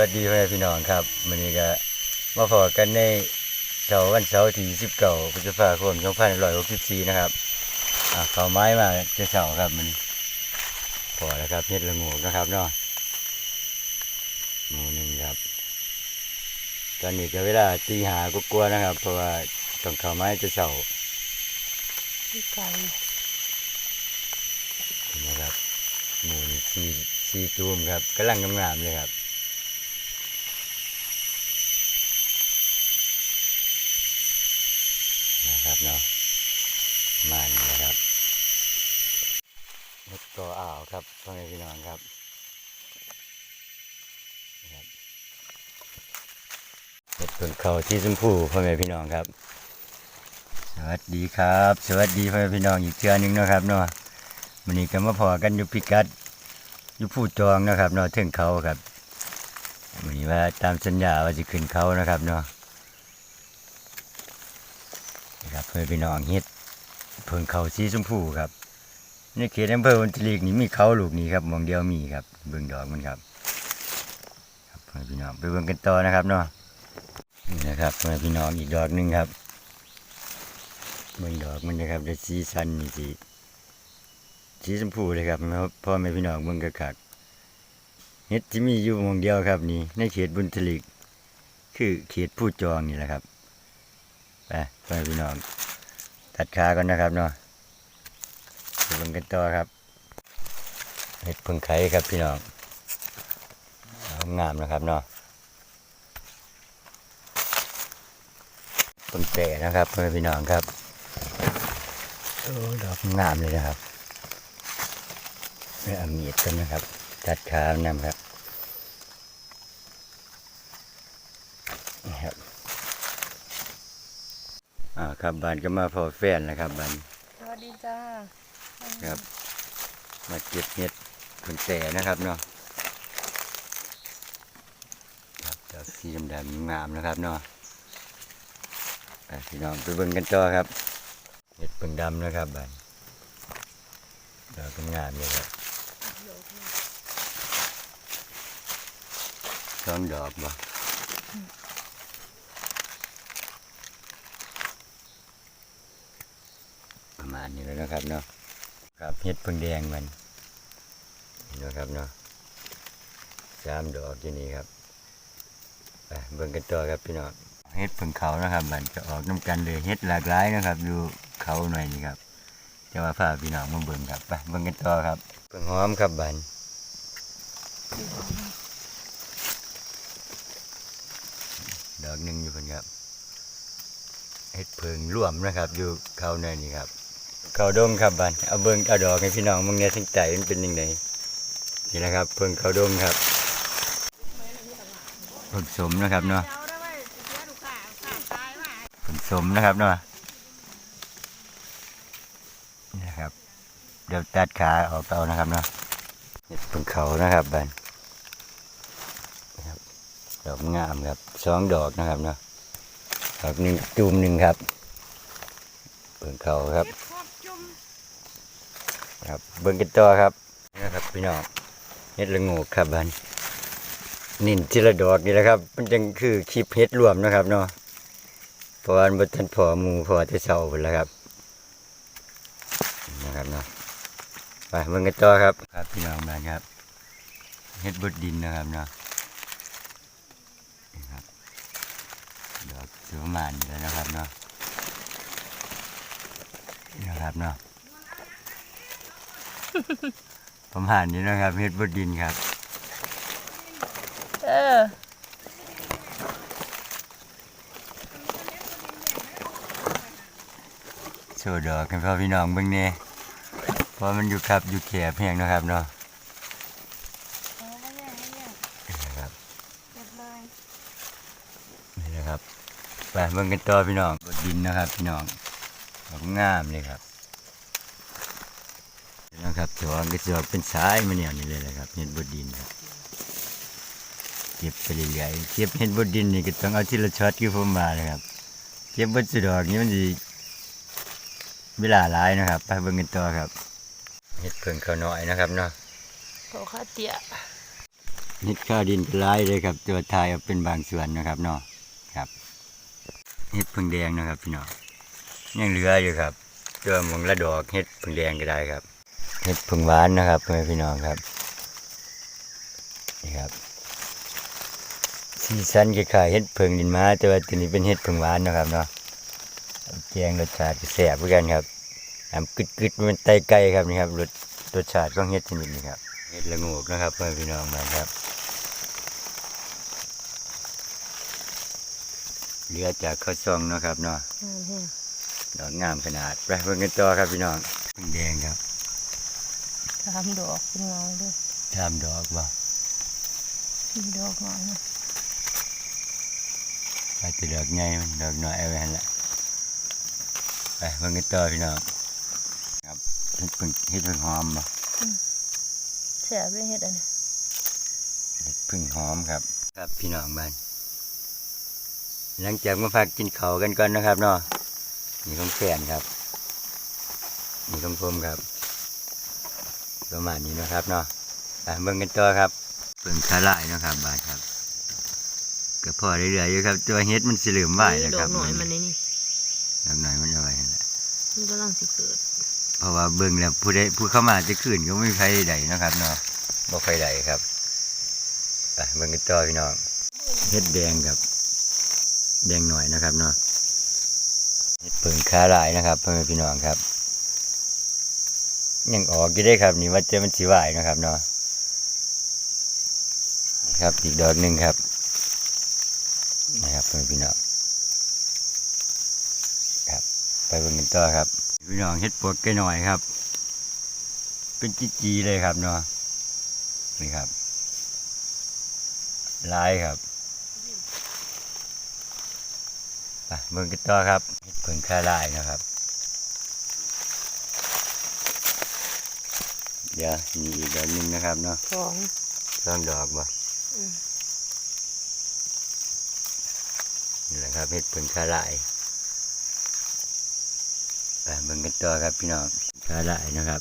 ครับสวัสดีพ่อแม่พี่น้องครับวันนี้ก็มาพอกันในเสาร์วันเสาร์ที่29พฤษภาคม2564นะครับอ่าเขาไม้มาจะเสาร์ครับมันพอแล้วครับเฮ็ดละโงูนะครับเนาะหมูหนึ่งครับ ตอนนี้ก็เวลาตีหาก็กลัวๆนะครับ เพราะว่าต้องเข้าไม้จะเสาร์ไก่นะครับหมูนี่สี่สี่ตูมครับกำลังงามๆเลยครับนะครับเนาะมันนะครับนก ตัวอ่าวครับพ่อแม่พี่น้องครับนะครับเห็ดต้นเขาที่ชมพูพ่อแม่พี่น้องครับ สวัสดีครับ สวัสดีพ่อแม่พี่น้องอีกเทื่อหนึงนะครับเนาะวันนี้ก็มาพอกันอยู่พิกัดอยู่ผู้จองนะครับเนาะถึงเขาครับวันนี้ว่าตามสัญญาว่าจะขึ้นเขานะครับเนาะนะครับเพื่อพี่น้องเฮ็ดเพิ่งเขาสีชมพูครับ ในเขตอำเภอวันทลีกนี่มีเขาลูกนี้ครับมองเดียวมีครับ เบิ่งดอกมันครับครับพี่น้องไปเบิ่งกันต่อนะครับเนาะนี่นะครับเพื่อพี่น้องอีกดอกหนึ่งครับเบิ่งดอกมันนะครับได้สีสันนี่สีสีชมพูเลยครับพ่อแม่พี่น้องเบิ่งกระคักเฮ็ดที่มีอยู่มองเดียวครับนี่ในเขตบุญทลีกคือเขตผู้จองนี่แหละครับไปไปพี่น้องตัดขาก่อนนะครับเนาะ บิ่งกันต่อครับเห็ดพึ่งไข่ครับพี่น้องเอางามนะครับเนาะเพึ่งแต่นะครับเพื่อนพี่น้องครับโอ้ดอกงามเลยนะครับไม่เอามีดกันนะครับ ตัดขานำครับนี่ครับอ่าครับบานก็มาพอแฟนนะครับบาน ครับ มาเก็บเห็ดผลแต่นะครับเนาะครับดอกสีดำๆงามนะครับเนาะพี่น้องไปเบิ่งกันต่อครับเห็ดเบิ่งดำนะครับบ้านดอกงามเลยครับสองดอกบ่ประมาณนี้แล้วนะครับเนาะ ครับเห็ดเพิ่งแดงมันเห็นไหมครับเนาะสามดอกที่นี่ครับไปเบิ่งกันต่อครับพี่น้องเห็ดเพิ่งเขานะครับ มันจะออกน้ำกันเลยเห็ดหลากหลายนะครับอยู่เขาหน่อยนี่ครับจะว่าพาพี่น้องมาเบิ่งครับไปเบิ่งกันต่อครับเพิ่งหอมครับบันดอกหนึ่งอยู่เพิ่นครับเห็ดเพิ่งร่วมนะครับ อยู่เขาหน่อยนี่ครับ เขาดงครับบันเอาเบิ่งเอาดอกให้พี่น้องมึงเนี่ยทั้งใจมันเป็นยังไงนี่แหละครับ เพิ่งเขาดงครับผสมนะครับเนาะผสมนะครับเนาะนี่นะครับเดี๋ยวตัดขาออกเอานะครับเนาะเพิ่งเขานะครับบันนะครับดอกงามครับสองดอกนะครับเนาะดอกหนึ่งจูมหนึ่งครับเพิ่งเขาครับ ครับ เบิ่งกันต่อครับนี่นะครับพี่น้องเฮ็ดละงูครับบันนินทีละดอกนี่แหละครับ มันจังคือคลิปเฮ็ดรวมนะครับเนาะเพราะว่าบ่ทันพอหมู่พอแต่เช้าพุ่นแล้วครับนะครับเนาะไปเบิ่งกันต่อครับ ครับพี่น้องบ้านครับเฮ็ดบดดินนะครับเนาะนี่ครับดอกสิประมาณนี้แล้วนะครับเนาะนี่นะครับเนาะ ประมาณนี้นะครับเฮ็ดบดดินครับ เออโชว์ดอกให้พ่อพี่น้องเบิ่งแหน่เพราะมันอยู่ครับอยู่แคบแห้งนะครับเนาะเอาไม่แย่ไม่แย่นี่นะครับเก็บเลยนี่นะครับไปเบิ่งกันต่อพี่น้องบดดินนะครับ พี่น้องดอกงามเลยครับ นี่นะครับจอกก็จอกเป็นสายมาเนี่ยนี่เลยนะครับเฮ็ดบดดินครับเก็บไปเรื่อยๆเก็บเฮ็ดบดดินนี่ก็ต้องเอาทีละช็อตคือผมมาเลยครับเก็บบดสุดดอกนี่มันสิเวลาหลายนะครับ ไปเบิ่งกันต่อครับเฮ็ดเพิ่งเขาน้อยนะครับเนาะเขาข้าเตี้ยเห็ดข้าวดินหลายเลยครับ ตัวทายเอาเป็นบางส่วนนะครับเนาะครับเห็ดพึ่งแดงนะครับพี่น้องยังเหลืออยู่ครับตัวหมงละดอกเห็ดพึ่งแดงก็ได้ครับ เห็ดพึ่งหวานนะครับพ่อแม่พี่น้องครับนี่ครับสีสันคล้ายๆเห็ดพึ่งดินม้าแต่ว่าตัวนี้เป็นเห็ดพึ่งหวานนะครับเนาะแกงรสชาติก็แซ่บเหมือนกันครับน้ำกึดๆมันไตไก่ครับนี่ครับรสรสชาติของเห็ดชนิดนี้ครับเห็ดละโงกนะครับพ่อแม่พี่น้องมาครับเหลือจากข้าวซองเนาะครับเนาะงามแห้งดอกงามขนาดไปเบิ่งกันต่อครับพี่น้องพึ่งแดงครับ สามดอกเป็นเงาเลยทามดอกบ่สี่ดอกเงาเนี่ยไปแติดอกใหญ่มันดอกน้อยเอาไว้หั่นละไปเบิ่งกันต่อพี่น้องครับเฮ็ดพึ่งเฮ็ดพึ่งหอมบ่แซ่บเลยเฮ็ดอันนี้เฮ็ดพึ่งหอมครับ ครับพี่น้องบ้านหลังจากมาพักกินข้าวกันก่อนนะครับเนาะนี่ของแฟนครับ นี่ของผมครับ ประมาณนี้นะครับเนาะไปเบิ่งกันต่อครับเบิ่งขาลายเนาะครับ บาดครับ ก็พอเรื่อยๆอยู่ครับ ตัวเฮ็ดมันสิเหลือมไหวนะดคอรับกหน่อยมันนี่นี่ดอกหน่อยมันเอาไว้นั่นแหละมันกำลังสิเกิด เพราะว่าเบิ่งแล้วผู้ใดผู้เข้ามาจะขึ้นก็ไม่มีใครใดเนาะครับเนาะบ่ใครใดครับไปเบิ่งกันต่อพี่น้องเฮ็ดแดงครับ แดงหน่อยนะครับเนาะเฮ็ดเปิงขาลายนะครับพ่อแม่พี่น้องครับ ยังออกอยู่ได้ครับ นี่ว่าจะมันสิไหวนะครับเนาะครับอีกดอกหนึ่งครับ นะครับพี่น้องครับ ไปเบิ่งกันต่อครับพี่น้องเฮ็ดปวกแก่หน่อยครับ เป็นจีจีๆเลยครับเนาะนี่ครับลายครับไปเบิ่งกันต่อครับเฮ็ดเพิ่งค่าลายนะครับ ดี๋ยวนี่อีกดอกหนึงนะครับเนาะสองสองดอกบ่อืมนี่แหละครับเฮ็ดเพิ่งค่าลายไปเบิ่งกันต่อครับพี่น้องค่าลายนะครับ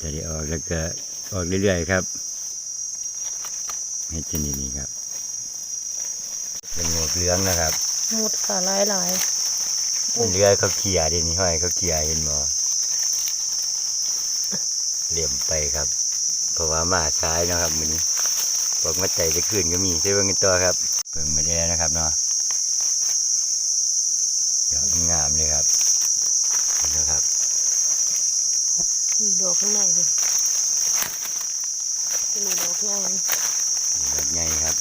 จะได้ออกแล้วก็ออกเรื่อยๆครับเฮ็ดชนิดนี้ครับ เป็นหมวกเหลืองนะครับหมดค่ะหลายหลายมันเลื้อยเขาเขี่ยดินี่ห้อยเขาเขี่ยเห็นบ่ เหลี่ยมไปครับ เพราะว่ามาซ้ายนะครับมือนี้บอกมาใจจะขึ้นก็มีใช่เบิ่งกันต่อครับเพิ่งมาแดนะครับเนาะดอกงามเลยครับเห็นนะครับมีดอกข้างในเลยจะมีดอกใหญ่ดอกใหญ่ครับ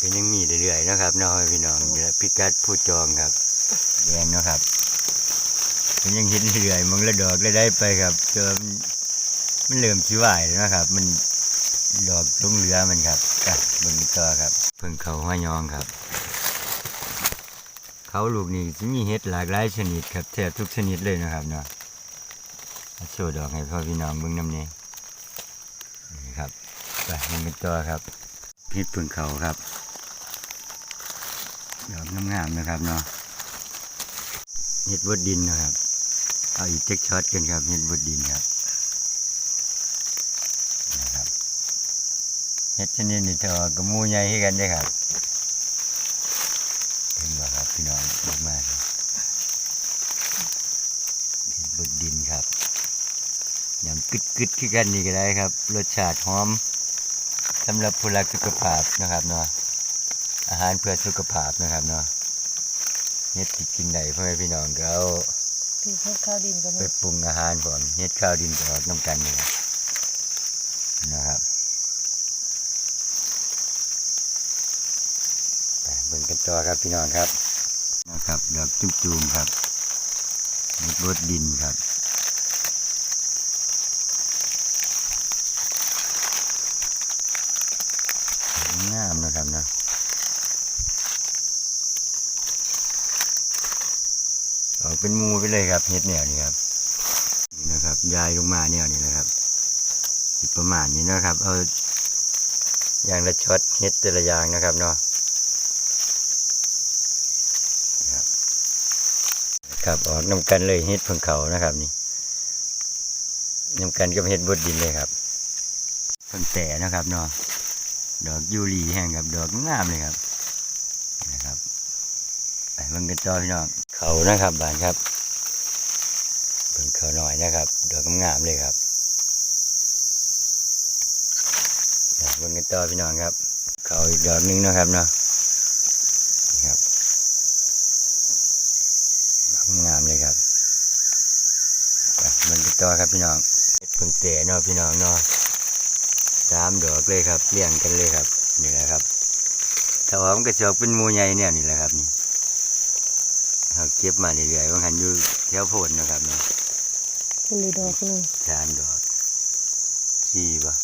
ก็ยังมีเรื่อยๆนะครับเน้องพี่น้องเดี๋ยวพิกัดผู้จองครับแดงเนาะครับ ก็ยังเห็นเรื่อยๆมันละดอกละได้ไปครับจนมันเริ่มชิวายแล้วนะครับ มันดอกลงเรือมันครับอะเบิ่งต่อครับ เพิ่งเขาห้อยยองครับ เขาลูกนี้จะมีเห็ดหลากหลายชนิดครับแทบทุกชนิดเลยนะครับเนาะโชว์ดอกให้พ่อพี่น้องเบิ่งน้ำนี้นี่ครับไปมันเป็นตัวครับพิษพึ่งเขาครับดอกงามๆนะครับเนาะเห็ดบดดินนะครับ เอาอีกเจ็กช็อตกันครับเห็ดบดดินครับนะครับเห็ดชนิดนี้จอกกับมูใหญ่ให้กันได้ครับเห็นไหมครับพี่น้องมากๆครับเห็ดบดดินครับยำกึดๆขึ้นกันนี่ก็ได้ครับ รสชาติหอมสำหรับผู้รักสุขภาพนะครับเนาะอาหารเพื่อสุขภาพนะครับเนาะเฮ็ดที่กินได้พ่อแม่พี่น้องก็เอา ที่ให้ข้าวดินกันไปปรุงอาหารพร้อมเฮ็ดข้าวดินก็ออกน้ำกันนี่นะครับไปเบิ่งกันต่อครับพี่น้องครับนะครับดอกจุ่มๆครับเฮ็ดบดดินครับงามนะครับเนาะ ออก เป็นมูไปเลยครับเฮ็ดแนวนี้ครับนี่นะครับยายลงมาแนวนี้นะครับประมาณนี้นะครับ เอาอย่างละช็อตเฮ็ดแต่ละอย่างนะครับเนาะครับออกน้ำกันเลยเฮ็ดพิ่งเขานะครับ นี่น้ำกันกับเฮ็ดบดดินเลยครับเพิ่งแต่นะครับเนาะดอกยูรีแห้งครับ ดอกงามเลยครับนะครับไปเบิ่งกันต่อพี่น้อง เขานะครับบานครับเพิ่งเขาหน่อยนะครับดอกงามเลยครับไปเบิ่งกันต่อพี่น้องครับ เขาอีกดอกหนึงนะครับเนาะนี่ครับดอกงามเลยครับไปเบิ่งกันต่อครับพี่น้องเฮ็ดเพิ่งแต่เนาะพี่น้องเนาะสามดอกเลยครับเลี้ยงกันเลยครับนี่แหละครับถ้าว่ามันก็จะเป็นมูใหญ่เนี่ยนี่แหละครับนี่ เขาเก็บมาเรื่อยๆบางคันอยู่แถวโพนนะครับเนาะเป็นเลยดอกหนึ่งสามดอกสี่ปะ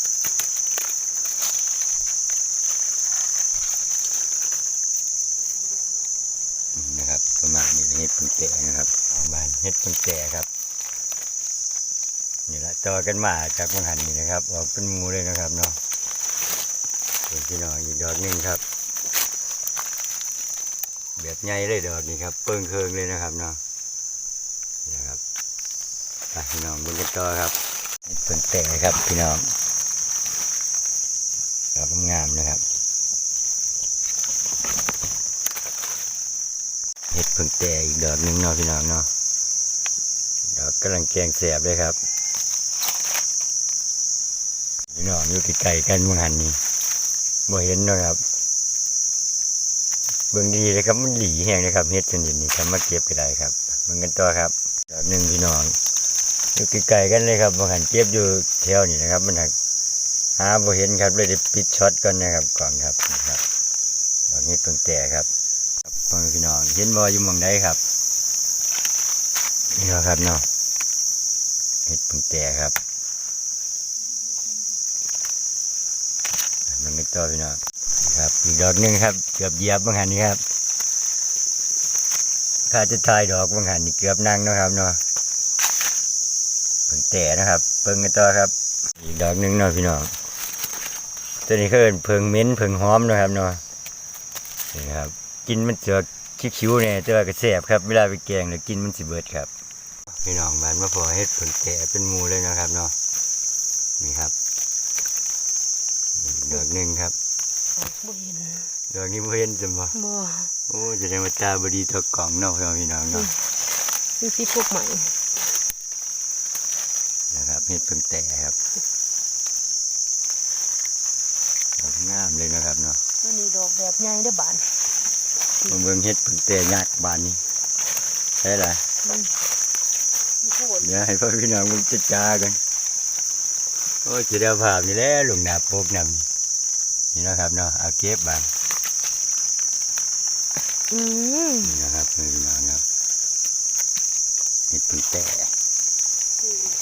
นี่นะครับประมาณนี้เห็ดพึ่งแต่นะครับประมาณเห็ดพึ่งแต่ครับนี่แหละต่อกันมาจากบางหันนี่นะครับ ออกเป็นหมูเลยนะครับเนาะเป็นพี่น้องอีกดอกหนึงครับแบบ ใหญ่เลยดอกนี้ครับเปิ้งเคิงเลยนะครับเนาะนี่นะครับไปพี่น้องดูกันต่อครับเห็ดเพิ่งแต่ครับ พี่น้องดอกงามนะครับเห็ดเพิ่งแต่อีกดอกหนึ่งเนาะพี่น้องเนาะดอกกำลังแกงแสบเลยครับพี่น้องอยู่ไกลๆกันเมื่อหันนี่บ่เห็นนะครับ เบิ่งดีเลยครับมันหลีแห้งนะครับเฮ็ดชนิดนี้ทำมาเก็บก็ได้ครับเบิ่งกันต่อครับดอกหนึ่งพี่น้องอยู่ไกลๆกันเลยครับบางหันเก็บอยู่แถวนี้นะครับ มันหักหาบ่เห็นครับเลยได้ปิดช็อตก่อนนะครับก่อนครับนี่ครับดอกนี้เพิ่งแต่ครับครับพ่อพี่น้องเห็นบ่อยู่มองใดครับนี่ครับเนาะเฮ็ดเพิ่งแต่ครับมันก็ต่อพี่น้อง อีกดอกหนึ่งครับ เกือบเหยียบบางหันนี่ครับถ้าจะทายดอกบางหันนี่เกือบนั่งนะครับเนาะเพิ่งแต่นะครับ เพิ่งกันต่อครับ อีกดอกหนึ่งเนาะพี่น้องตัวนี้เขินเพิ่งเม้นเพิ่งหอมนะครับเนาะนี่ครับ กินมันเจะคิ้วๆเนี่ยแต่ว่าก็แสบครับเวลาไปแกงแล้วกินมันสิเบิดครับพี่น้องบ้านมาพอเฮ็ดเพิ่งแต่เป็นมูเลยนะครับเนาะนี่ครับดอกหนึ่งครับ บ่เห็นดอกนี้ไม่เห็นจำบ่บ่โอ้แสดงว่าตาบดีตกล่องเนาะพี่น้องเนาะมีพิษพวกใหม่นะครับเห็ดเพิ่งแต่ครับดอกงามเลยนะครับเนาะตัวนี้ดอกแบบใหญ่ได้อบานมาเบิ่งเห็ดเพิ่งแต่ยักษ์บานนี้ใช่ละมันมีโคนเดี๋ยวให้พ่อพี่น้องมึงจะจ้ากันโอ้ยจะได้ภาพนี่แหละลงหน้าปกนำนี่ นะครับเนาะเอาเก็บบานอืมนี่นะครับพี่น้องครับเห็ดเพิ่งแต่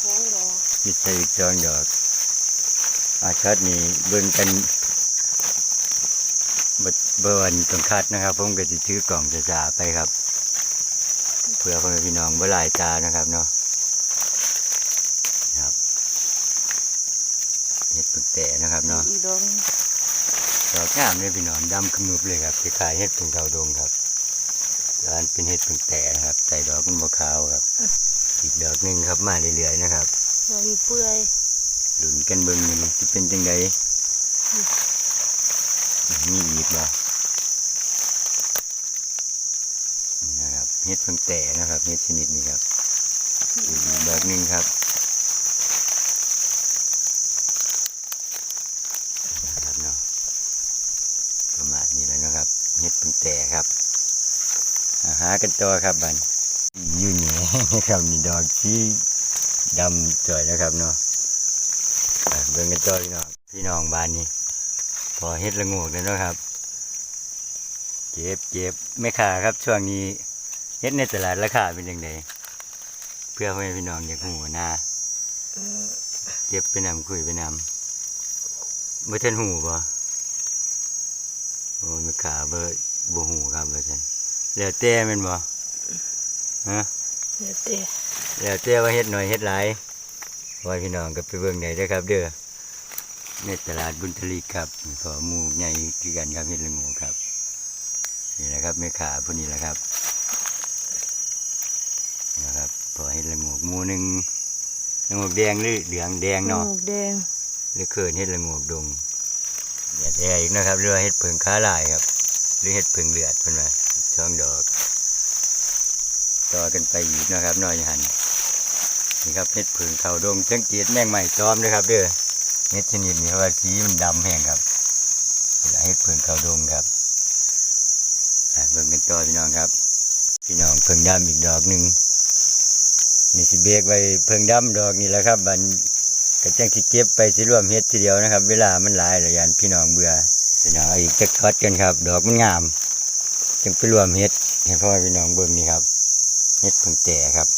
ท้องดอกมิใช่อีกจองดอกอาชัดนี่เบิ่งกันบเบิ่วันตรงคัดนะครับ ผมก็จะถือกล่องจะจ่าๆไปครับ เพื่อพ่อแม่พี่น้องบ่หลายตานะครับเนาะครับเห็ดปึกแต่นะครับเนาะ อีกดอกหนึ่ง ดอก งามเลยพี่น้องดำขมุบเลยครับคล้ายๆเห็ดผึ่งเทาดงครับร้านเป็นเห็ดปึกแต่นะครับใส่ดอกมันบ่ขาวครับ อีกดอกหนึ่งครับมาเรื่อยๆนะครับดอกมีเปื่อยหลุนกันเบิ่งนี่สิเป็นจังไดมีอีกบ่นี่นะครับเฮ็ดเพิ่งแต่นะครับเฮ็ดชนิดนี้ครับอีกดอกหนึ่งครับนะครับเนาะประมาณนี้แล้วนะครับ เฮ็ดเพิ่งแต่ครับาหากันต่อครับบันอยู่นี่นะครับนี่ดอกที่ดำจ่อยนะครับเนาะอะเบิ่งกันต่อพี่น้องพี่น้องบ้านนี้พอเฮ็ดละโงกแล้วเนะครับ เจ็บเจ็บไม่ขาครับ ช่วงนี้เฮ็ดในตลาดราคาเป็นยังไงเพื่อให้พี่น้องอยากหูนะเจ็บไปนำคุยไปนำบ่ทันหูบ่โอ้ยไม่ขาเบ่ บ่หูครับว่าซั่นแล้วแต่แม่นบ่ฮะเดี๋ยวเตะแล้วแต่ว่าเฮ็ดหน่อยเฮ็ดหลายไว้พี่น้องก็ไปเบิ่งได้เด้อครับ เด้อในตลาดบุญทลีครับขอหมู่ใหญ่คือกันครับเฮ็ดละโงูครับ นี่แหละครับแม่ขาผู้นี้แหละครับนี่นะครับพอเฮ็ดละโงูหมู่หนึงละโงูแดงหรือเหลืองแดงเนาะหมวกแดงหรือเขินเฮ็ดละโงกดงเดือดแออีกนะครับเรือเฮ็ดเพิงค้าลายครับ หรือเฮ็ดเพิงเลือดเพิ่นว่าช่องดอก ต่อกันไปอีกนะครับน้อยหันนี่ครับเฮ็ดเพิงเขาดงสังเกตแมงใหม่จอมนะครับเด้อเฮ็ดชนิดนี้ว่าสีมันดำแห้งครับเวลาเฮ็ดเพิงเขาดงครับเบิ่งกันต่อพี่น้องครับ พี่น้องเพิงดำอีกดอกหนึ่งนี่สิเบรกไว้เพิงดำดอกนี่แหละครับบันก็จังสิเก็บไปสิรวมเฮ็ดทีเดียวนะครับ เวลามันหลายแล้วยันพี่น้องเบื่อ พี่น้องเอาอีกจักช็อตกันครับ ดอกมันงาม จึงไปรวมเฮ็ดให้พ่อพี่น้องเบิ่งนี่ครับเฮ็ดพิ่งแต่ครับ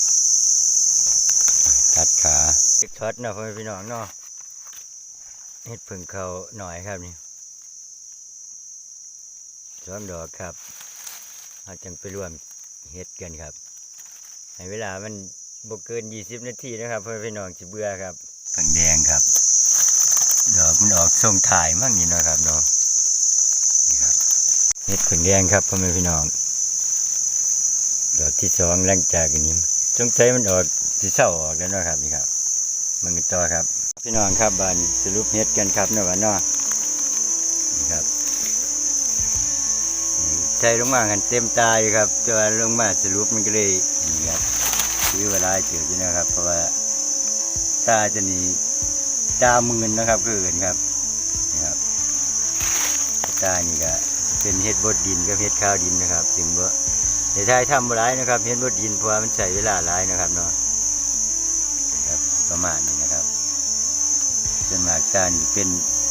ตัดขาจักช็อตเนาะพ่อพี่น้องเนาะเฮ็ดพิ่งเขาหน่อยครับนี่สองดอกครับเราจึงไปรวมเฮ็ดกันครับให้เวลามันบ่เกินยี่สิบนาทีนะครับเพื่อพี่น้องสิเบื่อครับเพิ่งแดงครับ ดอกมันออกทรงถ่ายมั่งนี่นะครับเนาะ เฮ็ดเพิ่งแดงครับพ่อแม่พี่น้อง ดอกที่สองหลังจากอันนี้สงสัยมันออกที่เศร้าออกแล้วเนาะครับนี่ครับมันต่อครับ พี่น้องครับบานสรุปเฮ็ดกันครับเนาะว่าเนาะนี่ครับใช้ลงมากันเต็มตาอยู่ครับแตัวาลงมาสรุปมันก็เลยนี่ครับซื้อเวลาเจออยู่นะครับ เพราะว่าตาจะนี่ตามืนนะครับคือเอินครับนี่ครับตานี่ก็ เป็นเฮ็ดบดดินกับเฮ็ดข้าวดินนะครับถึงบ่ในไทยทำบ่ร้ายนะครับเห็นบดดินเพราะว่ามันใช้เวลาหลายนะครับเนาะครับประมาณนี้นะครับส่วนมากจานี่เป็น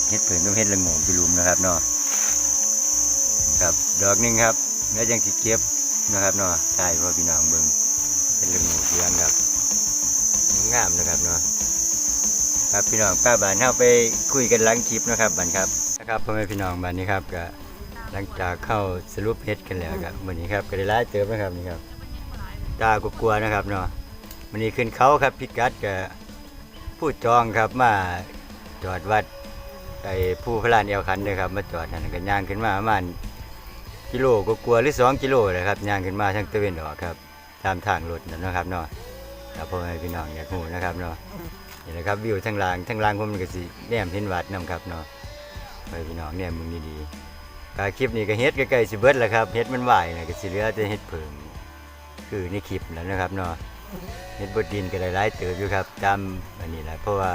เห็ดเผิงกับเห็ดละโงกอยู่ลุมนะครับเนาะครับดอกนึงครับแล้วยังสิดเก็บนะครับเนาะถ่ายพ่อพี่น้องเบิ่งเป็นละโงเลี้ยงครับงามนะครับเนาะครับพี่น้องป้าบานเฮาไปคุยกันหลังคลิปนะครับบันครับนะครับพ่อแม่พี่น้องบันนี้ครับก็ หลังจากเข้าสรุปเพชรกันแล้วครับวันนี้ครับก็ได้ร้ายเติมนะครับนี่ครับ ตากลัวๆนะครับเนาะวันนี้ขึ้นเขาครับพิกัดกับผู้จองครับมาจอดวัดไอ้ผู้พลานเอวคันเลยครับมาจอดนั่นกันย่างขึ้นมาประมาณกิโลก็กลัวๆหรือสองกิโลเลยครับย่างขึ้นมาทางตะเวนออกครับ ตามทางรถนั่นนะครับเนาะครับพ่อแม่พี่น้องอยากหูนะครับเนาะนี่แหละครับวิวทางล่างทางล่างผมก็สิแนมเห็นวัดนํครับเนาะพ่อพี่น้องเนี่ยมึงดีๆ กาคลิปนี้ก็เฮ็ดใกล้ๆสิเบิดแล้วครับเฮ็ดมันไหวนะก็สิเหลือแต่เฮ็ดเพิงคือในคลิปแล้วนะครับเนาะเฮ็ดบดดินก็หลายเติบอยู่ครับตามอันนี้แหละเพราะว่า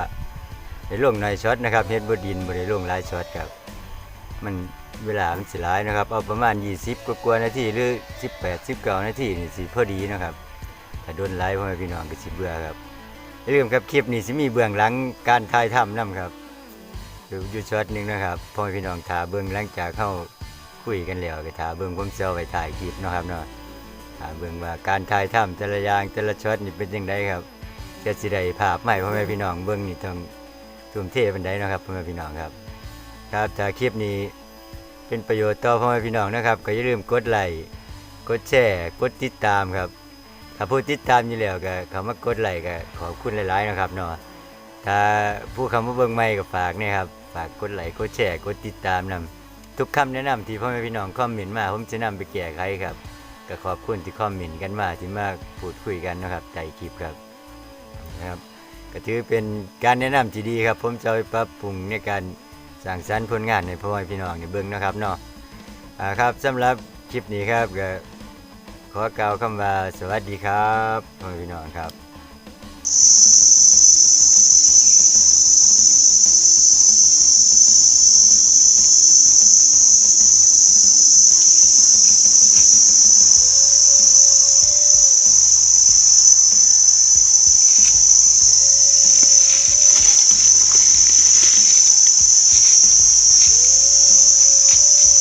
ได้ลงในช็อตนะครับเฮ็ดบดดินบ่ได้ลงหลายช็อตครับ มันเวลามันสิหลายนะครับเอาประมาณ 20กว่าๆนาทีหรือ 18 19นาทีนี่สิพอดีนะครับถ้าโดนหลายพ่อแม่พี่น้องก็สิเบื่อครับอย่าลืมครับคลิปนี้สิมีเบื้องหลังการถ่ายทำนํครับ อยู่อยู่ช็อตนึงนะครับพ่อแม่พี่น้องถาเบิ่งหลังจากเข้าคุยกันแล้วก็ถาเบิ่งผมเซาไปถ่ายคลิปนะครับเนาะถาเบิ่งว่าการถ่ายทำแต่ละอย่างแต่ละช็อตนี่เป็นจังไดครับจะสิได้ภาพใหม่พ่อแม่พี่น้องเบิ่งนี่ต้องทุ่มเทเปานใดนะครับพ่อแม่พี่น้องครับ ครับถ้าคลิปนี้เป็นประโยชน์ต่อพ่อแม่พี่น้องนะครับ ก็อย่าลืมกดไลค์กดแชร์กดติดตามครับถ้าผู้ติดตามอยู่แล้วก็เขามากดไลค์ก็ขอบคุณหลาย ๆ นะครับเนาะ ถ้าผู้คำว่าเบิ่งใหม่ก็ฝากเนี่ยครับ ฝากกดไลค์กดแชร์กดติดตามนำทุกคำแนะนำที่พ่อแม่พี่น้องคอมเมนต์มาผมจะนำไปแก้ไขครับ ก็ขอบคุณที่คอมเมนต์กันมาที่มาพูดคุยกันนะครับใต้คลิปครับนะครับ ก็ถือเป็นการแนะนำที่ดีครับ ผมจะไปปรับปรุงในการสร้างสรรค์ผลงานในพ่อแม่พี่น้องในเบิ่งนะครับเนาะอ่าครับสำหรับคลิปนี้ครับก็ขอกล่าวคำว่าสวัสดีครับพ่อแม่พี่น้องครับ